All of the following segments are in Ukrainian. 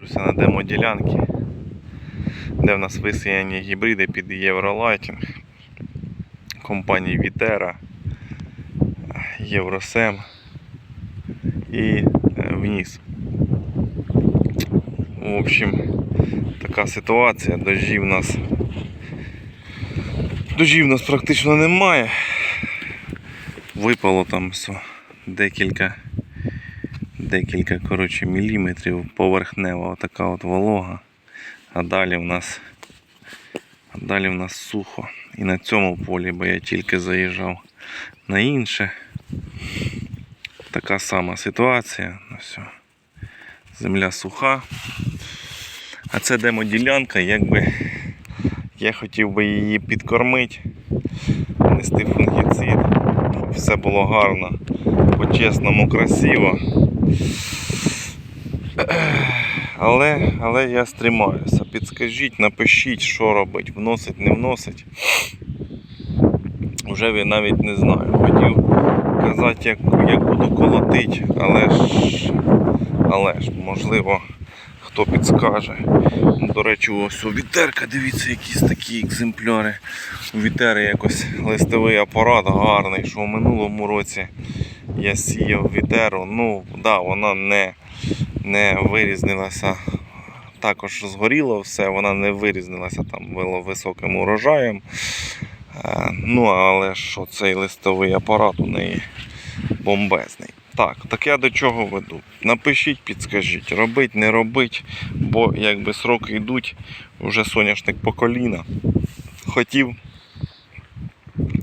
Дивлюся на демоділянки, де в нас висіяні гібриди під Євролайтінг компанії Вітера, Євросем і е, вниз. В общем, така ситуація. Дождів нас дождів нас практично немає. Випало там все декілька декілька коротше, міліметрів поверхнева така от волога. А далі в нас а далі в нас сухо. І на цьому полі, бо я тільки заїжджав на інше. Така сама ситуація. Ну, все. Земля суха. А це демоділянка, якби я хотів би її підкормити, нести фунгіцид, щоб все було гарно, по-чесному, красиво. Але, але я стримаюся. Підскажіть, напишіть, що робить, вносить, не вносить. Вже я навіть не знаю. Хотів казати, як, як буду колотить, але ж, але ж, можливо, хто підскаже. До речі, ось у вітерка, дивіться, якісь такі екземпляри. У вітери якось листовий апарат гарний, що в минулому році я сіяв вітеру. Ну, да, вона не, не вирізнилася. Також згоріло все, вона не вирізнилася там було високим урожаєм. Е, Ну, але ж цей листовий апарат у неї бомбезний. Так, так я до чого веду? Напишіть, підскажіть, робить, не робить, бо якби сроки йдуть, вже соняшник по коліна. Хотів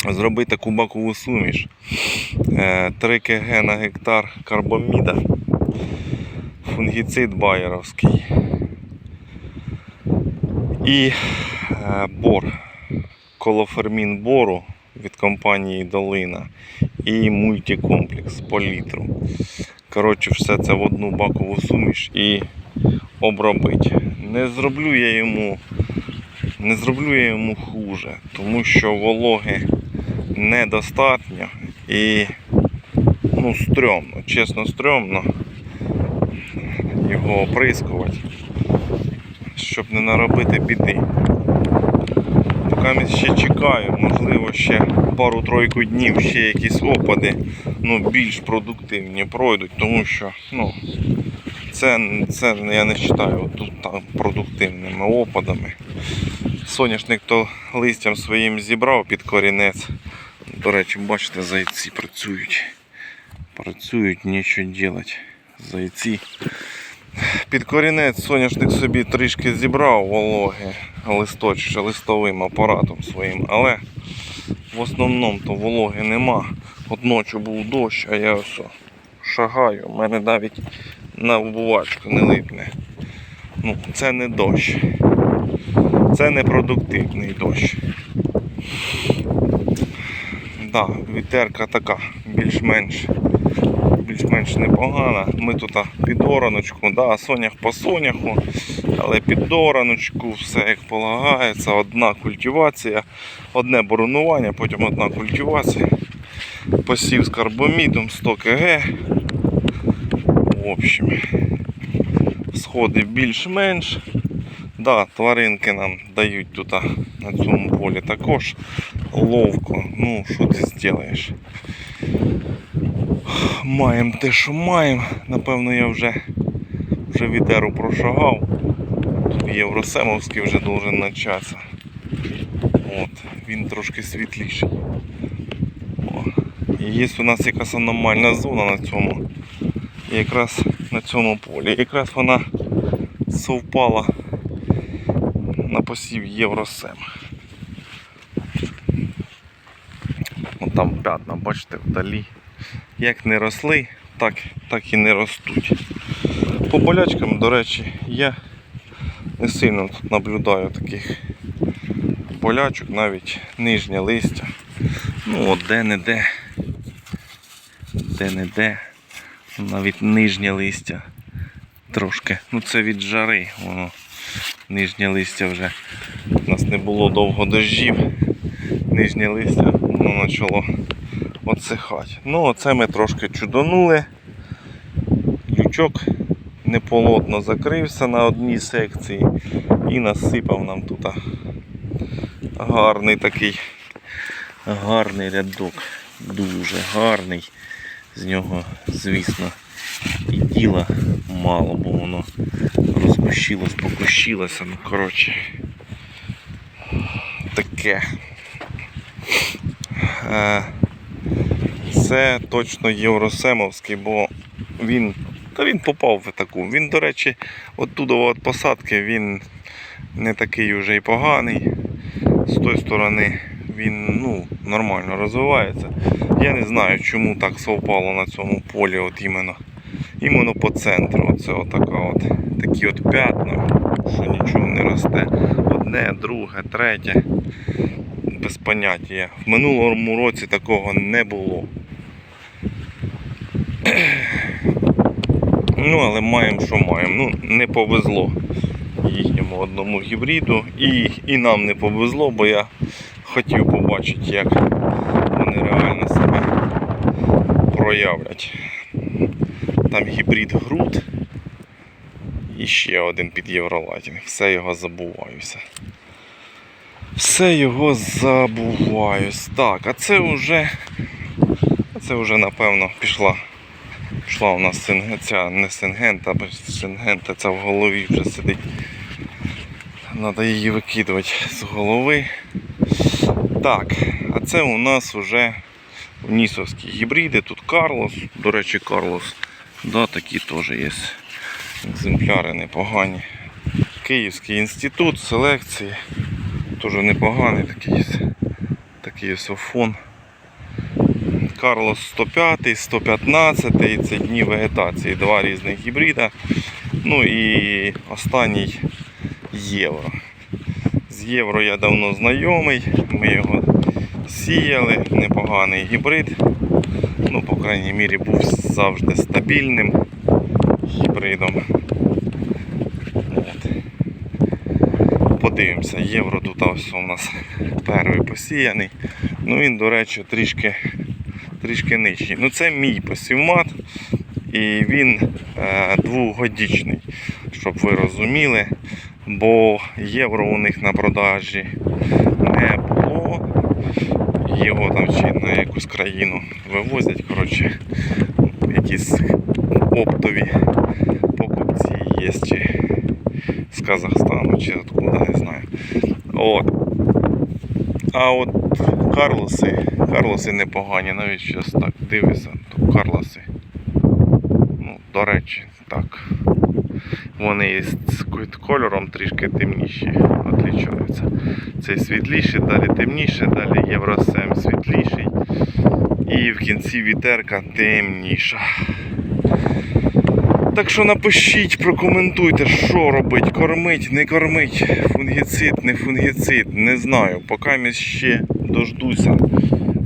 зробити таку бакову суміш. Е, 3 кг на гектар карбоміда, фунгіцид байеровський і е, бор, колофермін бору від компанії Долина і мультикомплекс по літру. Коротше, все це в одну бакову суміш і обробити. Не зроблю я йому, не зроблю я йому хуже, тому що вологи недостатньо і ну, стрьомно, чесно стрьомно його оприскувати, щоб не наробити біди. Поки ще чекаю, можливо, ще пару-тройку днів ще якісь опади ну, більш продуктивні пройдуть, тому що ну, це, це я не вважаю тут там продуктивними опадами. Соняшник то листям своїм зібрав під корінець. До речі, бачите, зайці працюють. Працюють, нічого робити. Зайці. Під корінець соняшник собі трішки зібрав вологи листочки листовим апаратом своїм, але в основному то вологи нема. От ночі був дощ, а я ось шагаю, у мене навіть на обувачку не липне. Ну, це не дощ. Це не продуктивний дощ. Да, вітерка така, більш-менш більш-менш непогана. Ми тут під ораночку, да, сонях по соняху, але під ораночку все як полагається, одна культивація, одне боронування, потім одна культивація. Посів з карбомідом 100 кг. В общем, сходи більш-менш. Да, тваринки нам дають тут на цьому полі також ловко. Ну, що ти зробиш? Маємо те, що маємо. Напевно, я вже, вже вітеру прошагав. Євросемовський вже должен початися. От, він трошки світліший. І є у нас якась аномальна зона на цьому. Якраз на цьому полі. Якраз вона совпала на посів Євросем. Там п'ятна, бачите, вдалі. Як не росли, так, так і не ростуть. По болячкам, до речі, я не сильно тут наблюдаю таких болячок, навіть нижнє листя. Ну от де-не-де, де-не-де, навіть нижнє листя трошки. Ну це від жари, воно нижнє листя вже. У нас не було довго дощів. Нижнє листя воно почало отсихати. Ну оце ми трошки чудонули. Лючок неполотно закрився на одній секції і насипав нам тут гарний такий гарний рядок. Дуже гарний. З нього, звісно, і діла мало, бо воно розкущилось, покущилося. Ну, коротше, таке. Це точно Євросемовський, бо він, та він попав в таку. Він, до речі, оттуда від посадки він не такий вже й поганий. З тої сторони він ну, нормально розвивається. Я не знаю, чому так совпало на цьому полі, от іменно, іменно по центру. Оце отака от, такі от п'ятна, що нічого не росте. Одне, друге, третє. Без поняття. В минулому році такого не було. Ну, але маємо, що маємо. Ну, не повезло їхньому одному гібриду. І, і нам не повезло, бо я хотів побачити, як вони реально себе проявлять. Там гібрид груд і ще один під Євролатінг. Все його забуваюся. Все його забуваюсь. Так, а це вже. Це вже напевно пішла. Пішла у нас синге, ця не сингента, бо сингента ця в голові вже сидить. Треба її викидувати з голови. Так, а це у нас вже нісовські гібриди. Тут Карлос. До речі, Карлос. Да, такі теж є. Екземпляри непогані. Київський інститут селекції. Теж непоганий такий. Такий ось фон. Карлос 105, 115, це дні вегетації, два різних гібрида. Ну і останній євро. З євро я давно знайомий, ми його сіяли, непоганий гібрид. Ну, по крайній мірі, був завжди стабільним гібридом. Подивимося, євро тут ось у нас перший посіяний. Ну він, до речі, трішки трішки нижчий. Ну це мій посівмат і він е, двогодічний, щоб ви розуміли, бо євро у них на продажі не було. Його там чи на якусь країну вивозять, коротше, якісь оптові покупці є чи з Казахстану, чи откуда, не знаю. От. А от Карлоси, Карлоси непогані, навіть зараз так дивишся, то Карлоси. Ну, до речі, так. Вони з кольором трішки темніші відрізняються. Цей світліший, далі темніше, далі Євросем світліший. І в кінці вітерка темніша. Так що напишіть, прокоментуйте, що робить, кормить, не кормить, фунгіцид, не фунгіцид, не знаю. Поки ми ще дождуся.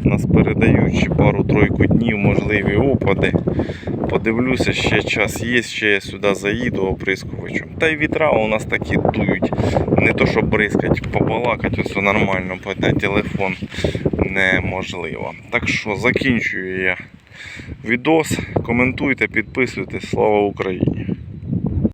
Нас передають пару-тройку днів, можливі опади. Подивлюся, ще час є, ще я сюди заїду оприскувачем. Та й вітра у нас такі дують. Не то, що бризкать, побалакать, ось нормально, на телефон неможливо. Так що закінчую я відос. Коментуйте, підписуйтесь. Слава Україні!